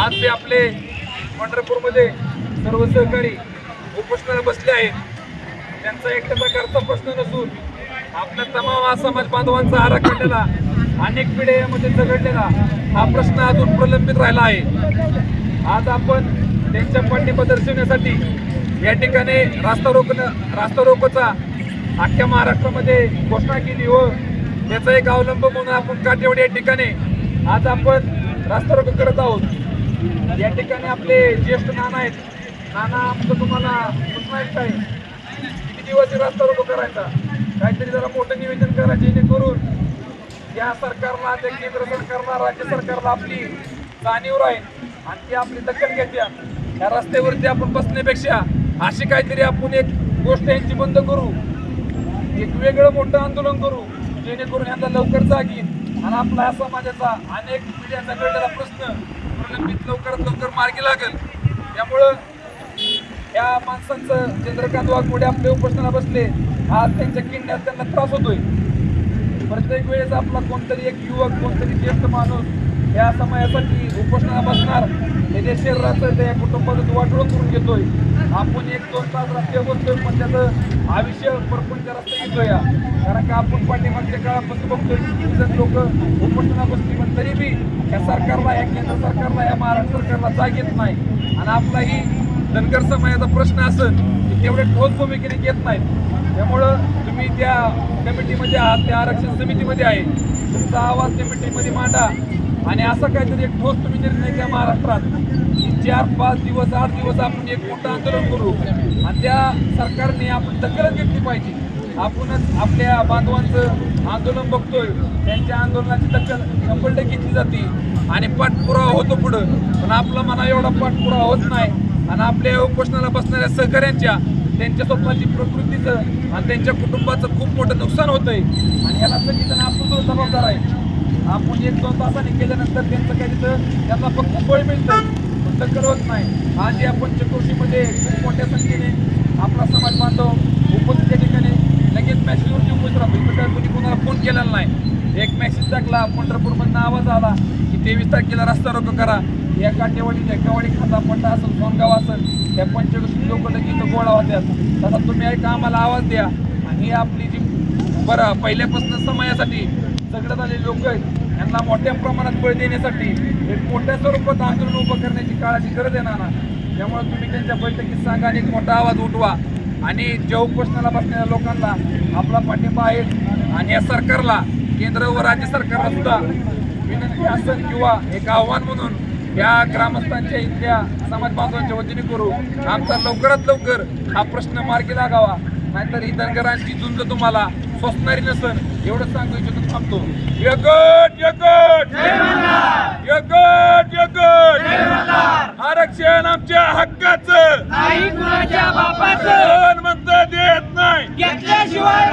आज ते आपले पंढरपूरमध्ये सर्व सहकारी उपोषणाला बसले आहेत. त्यांचा एकट्याचा प्रकारचा प्रश्न नसून आपल्या तमाम समाज बांधवांचा आराखडलेला अनेक पिढ्यामध्ये झगडलेला हा प्रश्न अजून प्रलंबित राहिला आहे. आज आपण त्यांच्या पाठिंबा दर्शवण्यासाठी या ठिकाणी रास्ता रोक रास्ता रोकोचा अख्ख्या महाराष्ट्रामध्ये घोषणा केली व त्याचा एक अवलंब म्हणून आपण काठेवाडी या ठिकाणी आज आपण रास्ता रोको करत आहोत. या ठिकाणी आपले ज्येष्ठ नाना आहेत. नाना आमचं तुम्हाला सूचना आहे. काय किती दिवस रस्ता रास्ता रोको करायचा? काहीतरी जरा मोठं निवेदन करा जेणेकरून या सरकारला त्या केंद्र सरकारला राज्य सरकारला आपली जाणीव राहील आणि ती आपली दखल घ्यायच्या या रस्त्यावरती आपण बसण्यापेक्षा अशी काहीतरी आपण एक गोष्ट यांची बंद करू. एक वेगळं मोठं आंदोलन करू जेणेकरून यांना लवकर जागी आणि आपला समाजाचा अनेक पिढ्यांचा घडलेला प्रश्न प्रलंबित लवकरात लवकर मार्गी लागेल. त्यामुळं या माणसांचं चंद्रकांत वाघमोडे आपले उपोषणाला बसले आज त्यांच्या किंड्यात त्यांना त्रास होतोय. प्रत्येक वेळेस आपला कोणतरी एक युवक कोणतरी ज्येष्ठ माणूस या समयासाठी उपोषणाला बसणार त्याच्या शरीराचं त्या कुटुंबाचं वाटोळ करून घेतोय. आपण एक दोन तास रस्ते बसतोय पण त्याचं आयुष्य परपणच्या रस्ते घेतोय या कारण का आपण पाठीमागच्या काळापासून बघतोय की जण लोक उपोषणाला बसली पण तरी बी या सरकारला या केंद्र सरकारला या महाराष्ट्र सरकारला जाग येत नाही. आणि आपलाही धनगर समाजाचा प्रश्न असेल की तेवढे ठोस भूमिकेने घेत नाहीत. त्यामुळं तुम्ही त्या कमिटीमध्ये आहात त्या आरक्षण समितीमध्ये आहे. तुमचा आवाज त्या मांडा. आणि असं काहीतरी एक ठोस तुम्ही निर्णय घ्या महाराष्ट्रात. की चार पाच दिवस आठ दिवस आपण एक मोठं आंदोलन करू. आणि त्या सरकारने आपण दखलच घेतली पाहिजे. आपणच आपल्या बांधवांचं आंदोलन बघतोय. त्यांच्या आंदोलनाची दखल शंभर घेतली जाते. आणि पाठपुरावा होतो पुढं. पण आपला मना एवढा पाठपुरावा होत नाही. आणि आपल्या उपोषणाला बसणाऱ्या सहकाऱ्यांच्या त्यांच्या स्वप्नाची प्रकृतीचं आणि त्यांच्या कुटुंबाचं खूप मोठं नुकसान होतंय. आणि याला सगळीजण आपण सुद्धा जबाबदार आहे आपण एक दोन तासाने केल्यानंतर त्यांचं काही तिथं त्यांना फक्त बळ मिळतं. पण तर होत नाही. आज आपण चतुर्थीमध्ये खूप मोठ्या संख्येने आपला समाज बांधव उपस्थित त्या ठिकाणी. लगेच मॅसेजवरती उपस्थित राहतो. इथं काय कोणी कोणाला फोन केलेला नाही. एक मेसेज टाकला पंढरपूरमधनं आवाज आला की तेवीस तारखेला रस्ता रोको करा. या काटेवाडी ढेकावाडी खाता पंडा असेल सोनगाव असेल त्या पंचकृषी गोळा होत्यात तसा तुम्ही ऐका आम्हाला आवाज द्या. आणि आपली जी बरं पहिल्यापासून समयासाठी सगळ्यात आले लोक आहेत यांना मोठ्या प्रमाणात बळ देण्यासाठी एक मोठ्या स्वरूपात आंदोलन उभं करण्याची काळाची गरज आहे ना त्यामुळे तुम्ही त्यांच्या बैठकीत सांगा आणि एक मोठा आवाज उठवा. आणि ज्या उपोषणाला बसणाऱ्या लोकांना आपला पाठिंबा आहे आणि या सरकारला केंद्र व राज्य सरकारला सुद्धा विनंती असेल किंवा एक आव्हान म्हणून या ग्रामस्थांच्या इथल्या समाज बांधवांच्या वतीने करू. आमचा लवकरात लवकर हा प्रश्न मार्गी लागावा. नाहीतर ही धनगरांची झुंज तुम्हाला स्वसणारी नसन. एवढं सांगू इच्छितो थांबतो. यगट यगट यगट यगट आरक्षण आमच्या हक्काचं. म्हणत देत नाही. घेतल्याशिवाय